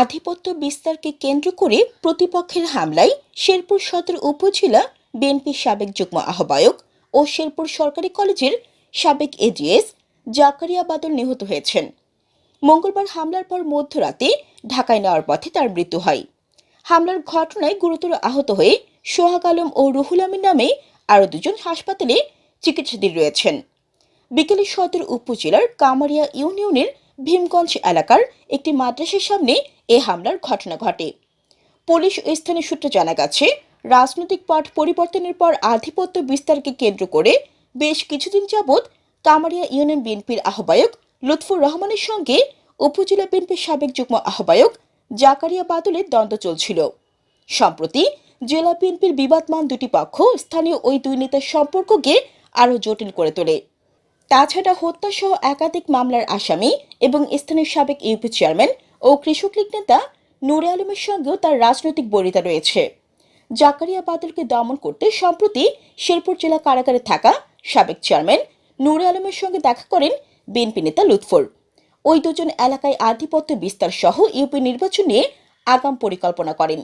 আধিপত্য বিস্তারকে কেন্দ্র করে প্রতিপক্ষের হামলায় শেরপুর সদর উপজেলা বিএনপির সাবেক যুগ্ম আহ্বায়ক ও শেরপুর সরকারি কলেজের সাবেক এজিএস জাকারিয়া বাদল নিহত হয়েছেন। মঙ্গলবার হামলার পর মধ্যরাতে ঢাকায় নেওয়ার পথে তার মৃত্যু হয়। হামলার ঘটনায় গুরুতর আহত হয়ে সোহাগ আলম ও রুহুল আমিন নামে আরও দুজন হাসপাতালে চিকিৎসাধীন রয়েছেন। বিকেলে সদর উপজেলার কামারিয়া ইউনিয়নের ভীমগঞ্জ এলাকার একটি মাদ্রাসার সামনে এ হামলার ঘটনা ঘটে। পুলিশ স্থানীয় সূত্রে জানা গেছে, রাজনৈতিক পট পরিবর্তনের পর আধিপত্য বিস্তারকে কেন্দ্র করে বেশ কিছুদিন যাবৎ কামারিয়া ইউনিয়ন বিএনপির আহ্বায়ক লুৎফুর রহমানের সঙ্গে উপজেলা বিএনপির সাবেক যুগ্ম আহ্বায়ক জাকারিয়া বাদলের দ্বন্দ্ব চলছিল। সম্প্রতি জেলা বিএনপির বিবাদমান দুটি পক্ষ স্থানীয় ওই দুই নেতার সম্পর্ককে আরও জটিল করে তোলে। তাছাড়া হত্যাসহ একাধিক মামলার আসামি এবং স্থানীয় সাবেক ইউপি চেয়ারম্যান ও কৃষক লীগ নেতা নুরে আলমের সঙ্গেও তার রাজনৈতিক বরিতা রয়েছে। জাকারিয়া বাদলকে দমন করতে সম্প্রতি শেরপুর জেলা কারাগারে থাকা সাবেক চেয়ারম্যান নুরে আলমের সঙ্গে দেখা করেন বিএনপি নেতা লুৎফর। ওই দুজন এলাকায় আধিপত্য বিস্তার সহ ইউপি নির্বাচন নিয়ে আগাম পরিকল্পনা করেন।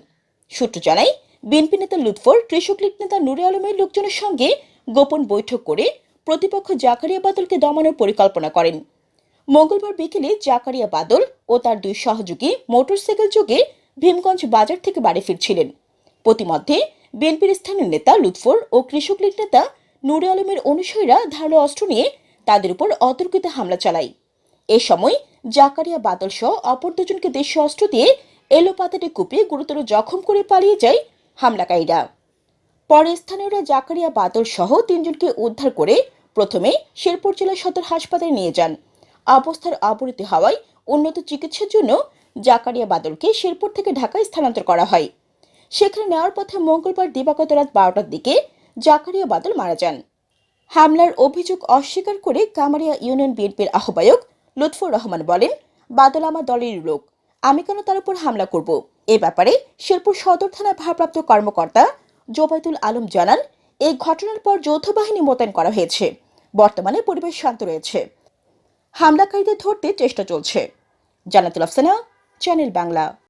সূত্র জানায়, বিএনপি নেতা লুৎফর, কৃষক লীগ নেতা নুরে আলমের লোকজনের সঙ্গে গোপন বৈঠক করে প্রতিপক্ষ জাকারিয়া বাদলকে দমানোর পরিকল্পনা করেন। মঙ্গলবার বিকেলে জাকারিয়া বাদল ও তার দুই সহযোগী মোটরসাইকেল যোগে ভীমগঞ্জ বাজার থেকে বাড়ি ফিরছিলেন। প্রতিমধ্যে বিএনপির স্থানীয় নেতা লুৎফর ও কৃষক লীগ নেতা নুরে আলমের অনুসারীরা ধারালো অস্ত্র নিয়ে তাদের উপর অতর্কিত হামলা চালায়। এ সময় জাকারিয়া বাদল সহ অপর দুজনকে দেশীয় অস্ত্র দিয়ে এলোপাতাটে কুপিয়ে গুরুতর জখম করে পালিয়ে যায় হামলাকারীরা। পরে স্থানীয়রা জাকারিয়া বাদল সহ তিনজনকে উদ্ধার করে প্রথমে শেরপুর জেলা সদর হাসপাতালে নিয়ে যান। অবস্থার অবনতি হওয়ায় উন্নত চিকিৎসার জন্য জাকারিয়া বাদলকে শেরপুর থেকে ঢাকায় স্থানান্তর করা হয়। সেখানে নেওয়ার পথে মঙ্গলবার দিবাগত রাত বারোটার দিকে জাকারিয়া বাদল মারা যান। হামলার অভিযোগ অস্বীকার করে কামারিয়া ইউনিয়ন বিএনপির আহ্বায়ক লুৎফর রহমান বলেন, বাদল আমার দলের লোক, আমি কেন তার উপর হামলা করব? এ ব্যাপারে শেরপুর সদর থানার ভারপ্রাপ্ত কর্মকর্তা জোবাইদুল আলম জানান, এই ঘটনার পর যৌথ বাহিনী মোতায়েন করা হয়েছে। বর্তমানে পরিবেশ শান্ত রয়েছে। হামলাকারীদের ধরতে চেষ্টা চলছে। জানাতুল আফসানা চ্যানেল বাংলা।